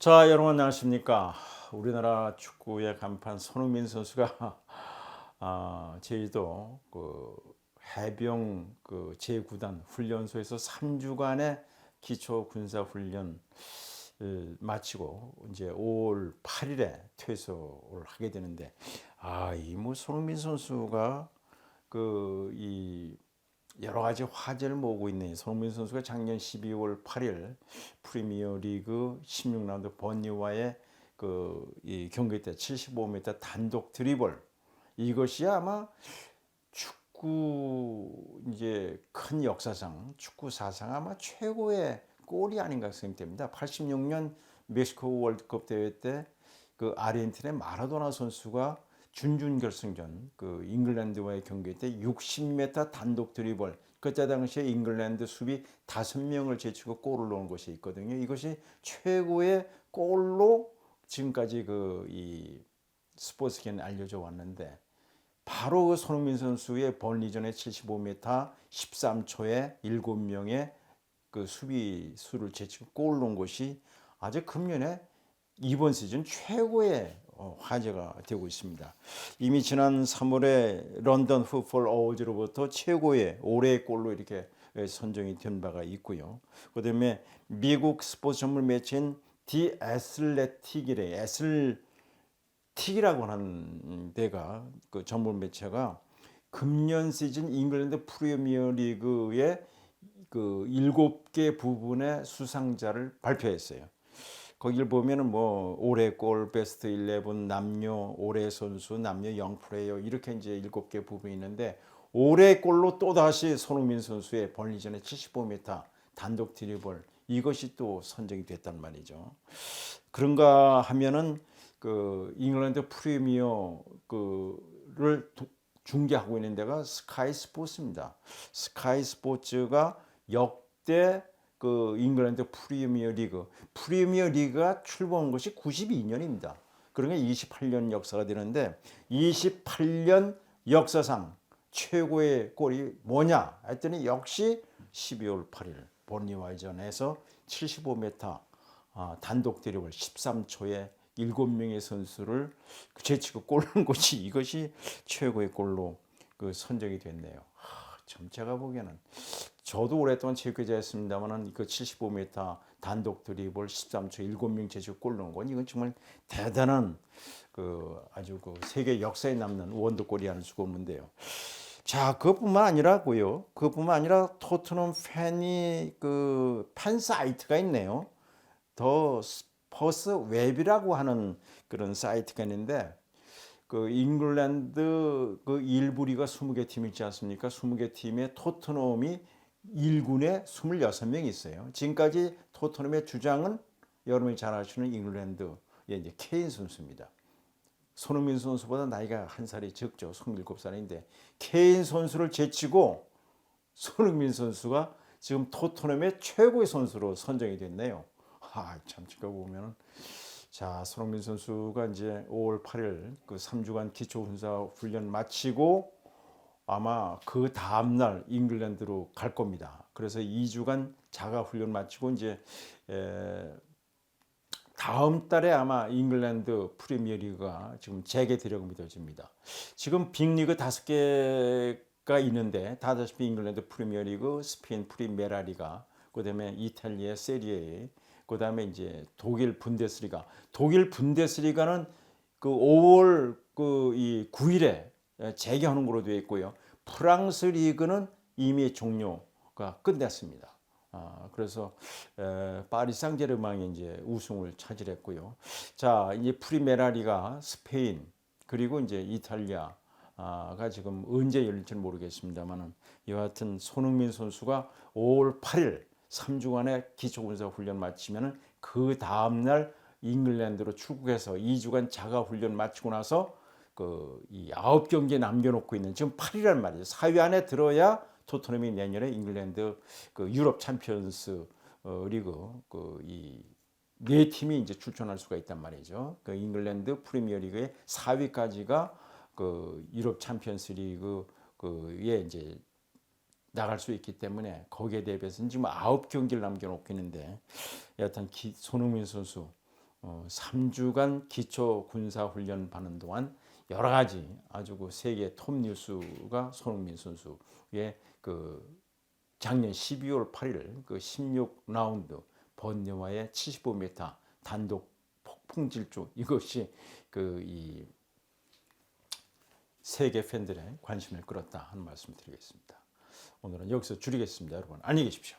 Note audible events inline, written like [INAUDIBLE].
자, 여러분 안녕하십니까? 우리나라 축구의 간판 손흥민 선수가 [LAUGHS] 아, 제주도 그 해병 그 제9단 훈련소에서 3주간의 기초 군사 훈련을 마치고 이제 5월 8일에 퇴소를 하게 되는데 아, 이 뭐 손흥민 선수가 그이 여러 가지 화제를 모으고 있는 손흥민 선수가 작년 12월 8일 프리미어 리그 16라운드 번니와의 그 이 경기 때 75m 단독 드리블 이것이 아마 축구 이제 큰 역사상 축구 사상 아마 최고의 골이 아닌가 생각됩니다. 86년 멕시코 월드컵 대회 때 그 아르헨티나의 마라도나 선수가 준준 결승전 그 잉글랜드와의 경기 때 60m 단독 드리블 그때 당시에 잉글랜드 수비 다섯 명을 제치고 골을 넣은 것이 있거든요. 이것이 최고의 골로 지금까지 그 이 스포츠계는 알려져 왔는데 바로 그 손흥민 선수의 번리전의 75m 13초에 7명의 그 수비수를 제치고 골을 넣은 것이 아주 금년에 이번 시즌 최고의 어, 화제가 되고 있습니다. 이미 지난 3월에 런던 풋볼 어워즈로부터 최고의 올해의 골로 이렇게 선정이 된 바가 있고요. 그다음에 미국 스포츠 전문 매체인 디 애슬레틱이래 애슬틱이라고 하는 데가 그 전문 매체가 금년 시즌 잉글랜드 프리미어 리그의 그 일곱 개 부분의 수상자를 발표했어요. 거기를 보면은 뭐 올해 골 베스트 11 남녀 올해 선수 남녀 영 플레이어 이렇게 이제 일곱 개 부분이 있는데 올해 골로 또 다시 손흥민 선수의 벌리전의 75m 단독 드리블 이것이 또 선정이 됐단 말이죠. 그런가 하면은 그 잉글랜드 프리미어 그를 중계하고 있는 데가 스카이 스포츠입니다. 스카이 스포츠가 역대 그 잉글랜드 프리미어 리그 프리미어 리그가 출범한 것이 92년입니다. 그러니까 28년 역사가 되는데 28년 역사상 최고의 골이 뭐냐 했더니 역시 12월 8일 본리와이전에서 75m 아, 단독 드리블 13초에 7명의 선수를 제치고 골른 것이 이것이 최고의 골로 그 선정이 됐네요. 하, 참 제가 보기에는 저도 오랫동안 체육회자였습니다만은 그 75m 단독 드리블 13초 7명 제치고 골 넣은 건 이건 정말 대단한 그 아주 그 세계 역사에 남는 원더골이 아닐 수가 없는데요. 자, 그것뿐만 아니라고요. 그것뿐만 아니라 토트넘 팬이 그 팬 사이트가 있네요. 더 스퍼스 웹이라고 하는 그런 사이트가 있는데 그 잉글랜드 그 일부 리가 20개 팀 있지 않습니까? 20개 팀에 토트넘이 1군에 26명이 있어요. 지금까지 토트넘의 주장은 여러분이 잘 아시는 잉글랜드의 이제 케인 선수입니다. 손흥민 선수보다 나이가 한 살이 적죠. 27살인데 케인 선수를 제치고 손흥민 선수가 지금 토트넘의 최고의 선수로 선정이 됐네요. 아, 참 지금 보면은 자, 손흥민 선수가 이제 5월 8일 그 3주간 기초 군사 훈련 마치고 아마 그 다음 날 잉글랜드로 갈 겁니다. 그래서 2주간 자가 훈련 마치고 이제 에, 다음 달에 아마 잉글랜드 프리미어리그가 지금 재개되려고 믿어집니다. 지금 빅리그 다섯 개가 있는데 다다시피 잉글랜드 프리미어리그, 스페인 프리메라리가, 그다음에 이탈리아 세리에, 그다음에 이제 독일 분데스리가. 독일 분데스리가는 그 5월 그 이 9일에 재개하는 걸로 되어 있고요. 프랑스 리그는 이미 종료가 끝났습니다. 아, 그래서 에, 파리 상제르맹이 이제 우승을 차지했고요. 자, 이제 프리메라리가 스페인 그리고 이제 이탈리아 가 지금 언제 열릴지는 모르겠습니다만은 이와 같은 손흥민 선수가 5월 8일 3주간의 기초군사 훈련 마치면은 그 다음 날 잉글랜드로 출국해서 2주간 자가 훈련 마치고 나서 그이 아홉 경기에 남겨놓고 있는 지금 8이란 말이죠. 4위 안에 들어야 토트넘이 내년에 잉글랜드 그 유럽 챔피언스 어, 리그 그이 네 팀이 이제 출전할 수가 있단 말이죠. 그 잉글랜드 프리미어 리그의 4위까지가 그 유럽 챔피언스 리그 그에 이제 나갈 수 있기 때문에 거기에 대비해서 지금 아홉 경기를 남겨놓고 있는데 여하튼 기, 손흥민 선수 어, 3주간 기초 군사 훈련 받는 동안 여러 가지 아주 그 세계 톱 뉴스가 손흥민 선수의 그 작년 12월 8일 그 16라운드 번뇌와의 75m 단독 폭풍 질주 이것이 그 이 세계 팬들의 관심을 끌었다 하는 말씀 드리겠습니다. 오늘은 여기서 줄이겠습니다. 여러분 안녕히 계십시오.